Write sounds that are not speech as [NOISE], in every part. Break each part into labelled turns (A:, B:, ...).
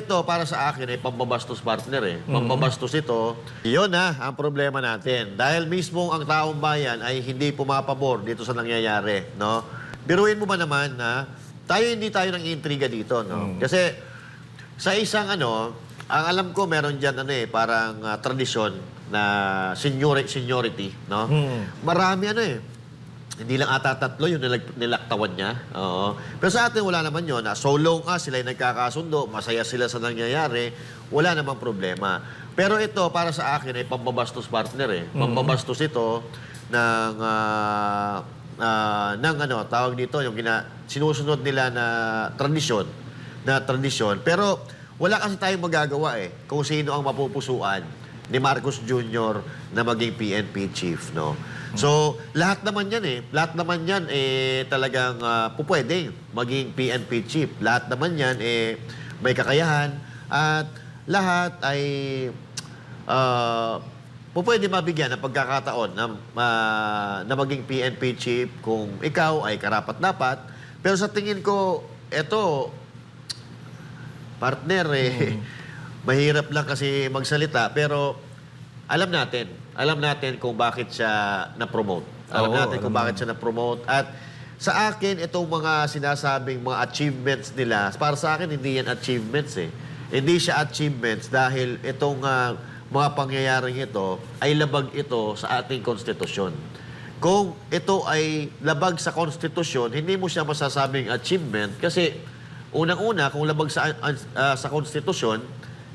A: ito, para sa akin, ay pambabastos partner eh. Pambabastos ito. Yun na ang problema natin. Dahil mismo ang taong bayan ay hindi pumapabor dito sa nangyayari. No? Biruin mo ba naman na tayo hindi tayo ng intriga dito. No? Kasi sa isang ano, ang alam ko meron dyan ano eh, parang ah, tradisyon na seniori- seniority. No? Marami ano eh, hindi lang ata tatlo yung nilag- nilaktawan niya. Oo. Pero sa atin, wala naman yun. Na so long as sila nagkakasundo, masaya sila sa nangyayari, wala namang problema. Pero ito, para sa akin, ay pambabastos partner eh. Pambabastos ito ng, ah, ah, ng ano, tawag dito, yung gina, sinusunod nila na tradisyon. Na tradisyon. Pero wala kasi tayong magagawa eh kung sino ang mapupusuan ni Marcos Jr. na maging PNP chief, no? So, lahat naman yan eh. Lahat naman yan eh talagang uh, pupwede maging PNP chief. Lahat naman yan eh may kakayahan at lahat ay uh, pupwede mabigyan ng pagkakataon na, ah, na maging PNP chief kung ikaw ay karapat-dapat. Pero sa tingin ko, eto, partner eh, mahirap lang kasi magsalita. Pero alam natin, alam natin kung bakit siya na-promote. Alam
B: Oo,
A: natin kung
B: alam
A: bakit siya na-promote. At sa akin, itong mga sinasabing mga achievements nila, para sa akin, hindi yan achievements eh. Hindi siya achievements dahil itong ah, mga pangyayaring ito ay labag ito sa ating konstitusyon. Kung ito ay labag sa konstitusyon, hindi mo siya masasabing achievement kasi unang-una, kung labag sa, ah, sa konstitusyon,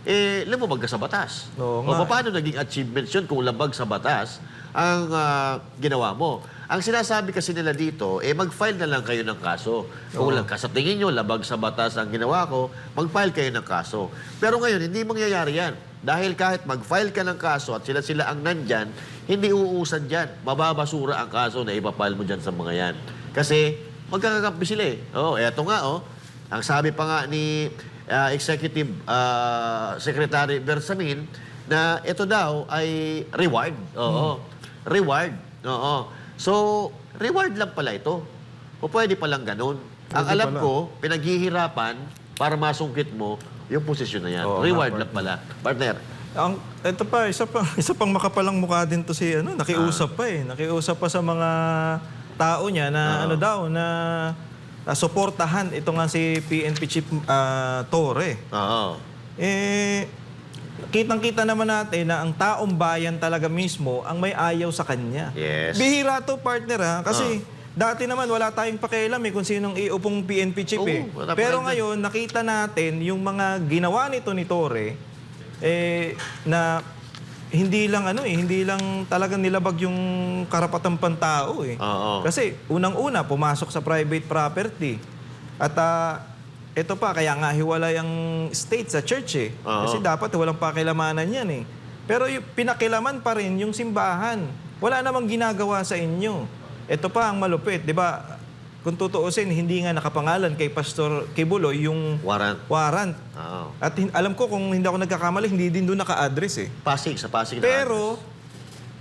A: eh, lumabag ka sa batas.
B: Oo
A: o paano naging achievements yun kung labag sa batas ang ah, ginawa mo? Ang sinasabi kasi nila dito, eh mag-file na lang kayo ng kaso. Kung lang sa tingin nyo, labag sa batas ang ginawa ko, mag-file kayo ng kaso. Pero ngayon, hindi mangyayari yan. Dahil kahit mag-file ka ng kaso at sila-sila ang nandyan, hindi uusad dyan. Mababasura ang kaso na ipapile mo dyan sa mga yan. Kasi magkakakampi sila eh. Oh, eto nga oh. Ang sabi pa nga ni ah, Executive ah, Secretary Bersamin na ito daw ay reward. Oo. Reward. Oo. So, reward lang pala ito. O pwede palang ganun. Ang
B: Pwede
A: alam
B: pala.
A: ko, pinaghihirapan para masungkit mo yung posisyon na yan.
B: Oo
A: reward lang pala. Partner.
B: Ang ito pa isa pa [LAUGHS] isa pang makapalang mukha din to si ano, nakiusap
A: Ah.
B: pa eh. Nakiusap pa sa mga tao niya na ano daw na na suportahan ito nga si PNP Chief ah, Torre.
A: Oo.
B: Eh kitang-kita naman natin na ang taong bayan talaga mismo ang may ayaw sa kanya.
A: Yes.
B: Bihira to partner ha kasi dati naman wala tayong pakialam eh kung sinong iupong PNP chief
A: Oo,
B: eh.
A: wala
B: Pero ngayon nakita natin yung mga ginawa nito ni Torre eh na hindi lang ano eh, hindi lang talagang nilabag yung karapatang pantao eh.
A: Oo.
B: Kasi unang-una pumasok sa private property. At ah, ito pa kaya nga hiwalay ang state sa church eh.
A: Oo.
B: Kasi dapat walang pakilamanan yan eh. Pero yung pinakilaman pa rin yung simbahan. Wala namang ginagawa sa inyo. Ito pa ang malupit, 'di ba? Kung tutuusin, hindi nga nakapangalan kay Pastor Kibuloy yung
A: Warrant.
B: warrant.
A: Oo.
B: At hin- alam ko kung hindi ako nagkakamali, hindi din doon naka-address eh.
A: Pasig, sa Pasig na.
B: Pero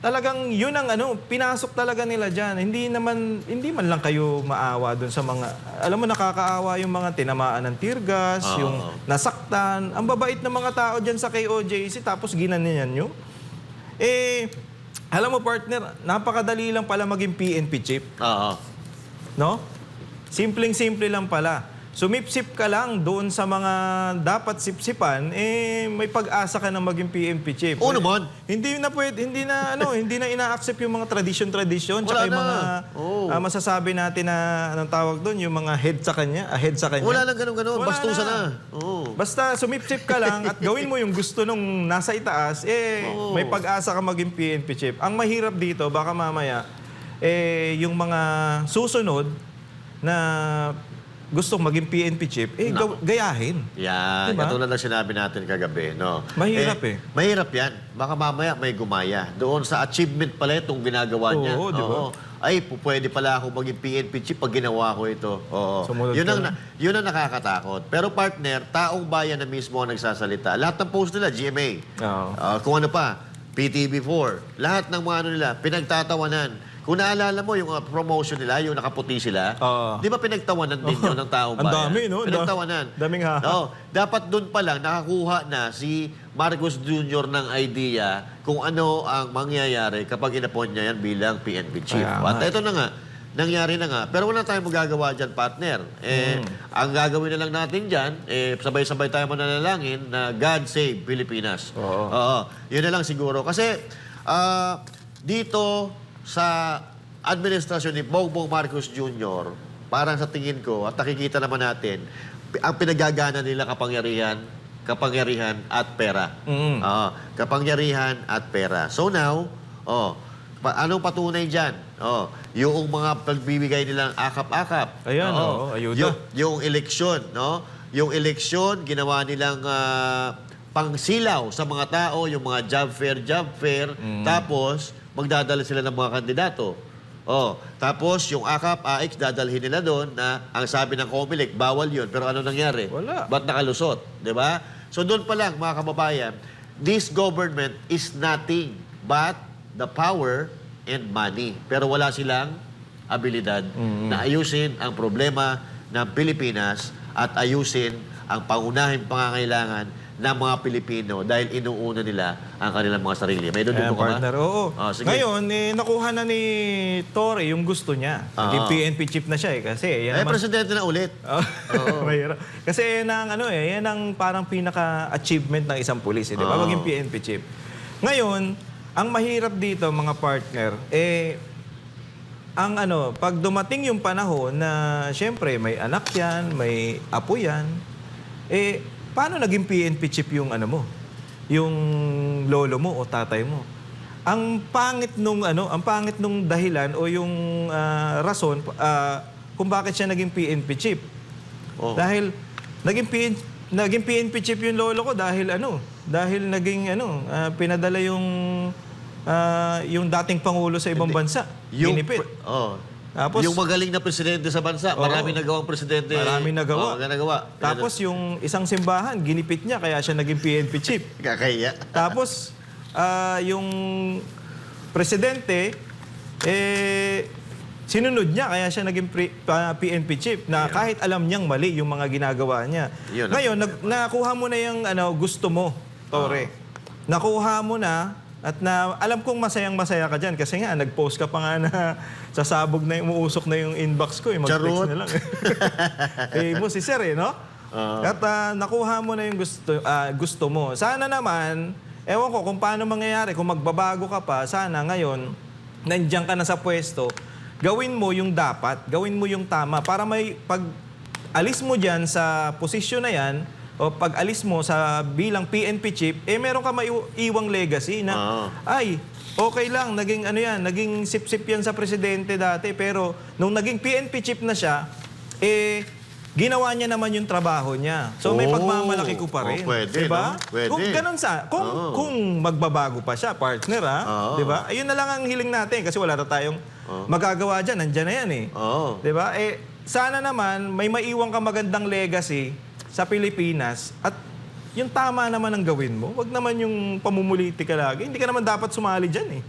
B: talagang yun ang ano, pinasok talaga nila diyan. Hindi naman hindi man lang kayo maawa doon sa mga alam mo nakakaawa yung mga tinamaan ng tear gas,
A: Oo.
B: yung nasaktan. Ang babait ng mga tao diyan sa KOJC tapos ginanyan nyo. Eh alam mo partner, napakadali lang pala maging PNP chief,
A: Oo.
B: no? Simpleng-simple lang pala. Sumipsip ka lang doon sa mga dapat sipsipan, eh may pag-asa ka na maging PNP chief.
A: Oo naman.
B: Hindi na pwede, hindi na ano, [LAUGHS] hindi na ina-accept yung mga tradition-tradition
A: Wala
B: tsaka yung
A: na.
B: mga
A: Oo.
B: ah, masasabi natin na anong tawag doon, yung mga head sa kanya, ahead sa kanya.
A: Wala lang ganun-ganun.
B: Wala
A: Bastusan na.
B: na.
A: Oo.
B: Basta sumipsip ka lang at gawin mo yung gusto nung nasa itaas, eh
A: Oo.
B: may pag-asa ka maging PNP chief. Ang mahirap dito, baka mamaya, eh yung mga susunod na gusto maging PNP chief, eh gaw- gayahin.
A: Yan,
B: Diba?
A: katulad ng sinabi natin kagabi, no?
B: Mahirap eh.
A: Mahirap yan. Baka mamaya may gumaya. Doon sa achievement pala itong ginagawa niya.
B: Oo, di ba?
A: Ay, pu- pwede pala ako maging PNP chief pag ginawa ko ito. Oo.
B: Sumunod
A: yun,
B: ka
A: ang,
B: na.
A: yun ang nakakatakot. Pero partner, taong bayan na mismo ang nagsasalita. Lahat ng post nila, GMA.
B: Oo.
A: Ah, kung ano pa, PTV4. Lahat ng mga ano nila, pinagtatawanan kung naalala mo yung uh, promotion nila, yung nakaputi sila,
B: Oo.
A: di ba pinagtawanan din yun ng taong [LAUGHS]
B: Ang
A: bayan?
B: dami, no? Ang da-
A: Pinagtawanan.
B: daming haha.
A: Oo. dapat doon pa lang nakakuha na si Marcos Jr. ng idea kung ano ang mangyayari kapag inappoint niya yan bilang PNP chief.
B: Kaya
A: At ito na nga, nangyari na nga. Pero wala tayong magagawa dyan, partner. Eh,
B: Hmm.
A: Ang gagawin na lang natin dyan, eh, sabay-sabay tayo mananalangin na God save Pilipinas.
B: Oo.
A: Oo. Yun na lang siguro. Kasi ah, dito sa administrasyon ni Bongbong Marcos Jr., parang sa tingin ko, at nakikita naman natin, ang pinagagana nila kapangyarihan, kapangyarihan at pera.
B: Mm.
A: Oo. kapangyarihan at pera. So now, oh, pa- anong patunay dyan? Oh, yung mga pagbibigay nilang akap-akap.
B: Ayan,
A: Oo.
B: oo, ayuda.
A: Yung, yung eleksyon, no? Yung eleksyon, ginawa nilang ah, pangsilaw sa mga tao, yung mga job fair, job fair.
B: Mm.
A: Tapos, magdadala sila ng mga kandidato. Oh, tapos yung AKAP, AX, dadalhin nila doon na ang sabi ng COMELEC, bawal yun. Pero ano nangyari?
B: Wala.
A: Ba't nakalusot? Di ba? So doon pa lang, mga kababayan, this government is nothing but the power and money. Pero wala silang abilidad na ayusin ang problema ng Pilipinas at ayusin ang pangunahing pangangailangan ng mga Pilipino dahil inuuna nila ang kanilang mga sarili. May doon
B: Ayan,
A: ka ba?
B: partner, oo.
A: Oh, sige.
B: Ngayon, eh, nakuha na ni Torre yung gusto niya. Naging
A: Oo.
B: PNP chief na siya eh. Kasi yan
A: Eh,
B: naman-
A: presidente na ulit. [LAUGHS]
B: Oo. Mahirap. Kasi yan ang ano eh, yan ang parang pinaka-achievement ng isang pulis, eh, di ba?
A: Oo.
B: Maging PNP chief. Ngayon, ang mahirap dito mga partner, eh ang ano, pag dumating yung panahon na syempre may anak yan, may apo yan, eh paano naging PNP chief yung ano mo? Yung lolo mo o tatay mo? Ang pangit nung ano, ang pangit nung dahilan o yung ah, rason ah, kung bakit siya naging PNP chief.
A: Oh.
B: Dahil naging PN, naging PNP chief yung lolo ko dahil ano, dahil naging ano, ah, pinadala yung ah, yung dating pangulo sa ibang bansa.
A: Yung, pre- oh.
B: Tapos-
A: yung magaling na presidente sa bansa,
B: Oo.
A: marami nagawang presidente.
B: Marami nagawa.
A: Oh, nagawa.
B: Tapos yung isang simbahan, ginipit niya kaya siya naging PNP chief. [LAUGHS]
A: Kakaya.
B: Tapos ah, yung presidente eh sinunod niya kaya siya naging pre- pa- PNP chief na kahit alam niyang mali yung mga ginagawa niya.
A: Yun.
B: Ngayon nag, nakuha mo na yung ano gusto mo, Tore. Nakuha mo na at na alam kong masayang masaya ka diyan kasi nga nag-post ka pa nga na [LAUGHS] sasabog na yung umuusok na yung inbox ko eh mag-text
A: Charot.
B: na lang. [LAUGHS] eh mo si Sir eh, no? At ah, nakuha mo na yung gusto ah, gusto mo. Sana naman ewan ko kung paano mangyayari kung magbabago ka pa, sana ngayon nandiyan ka na sa pwesto, gawin mo yung dapat, gawin mo yung tama para may pag alis mo diyan sa posisyon na yan o pag alis mo sa bilang PNP chief, eh meron ka maiiwang legacy na
A: Oo.
B: ay, okay lang, naging ano yan, naging sip-sip yan sa presidente dati, pero nung naging PNP chief na siya, eh, ginawa niya naman yung trabaho niya. So may
A: Oh,
B: pagmamalaki ko pa rin.
A: oh, pwede,
B: diba?
A: no? Pwede.
B: Kung ganun sa, kung,
A: Oo.
B: kung magbabago pa siya, partner ha,
A: Oo.
B: di ba? Ayun na lang ang hiling natin kasi wala na tayong magagawa dyan, nandyan na yan eh.
A: Oo.
B: Di ba? Eh, sana naman may maiwang ka magandang legacy sa Pilipinas at yung tama naman ang gawin mo. Huwag naman yung pamumuliti ka lagi. Hindi ka naman dapat sumali dyan eh.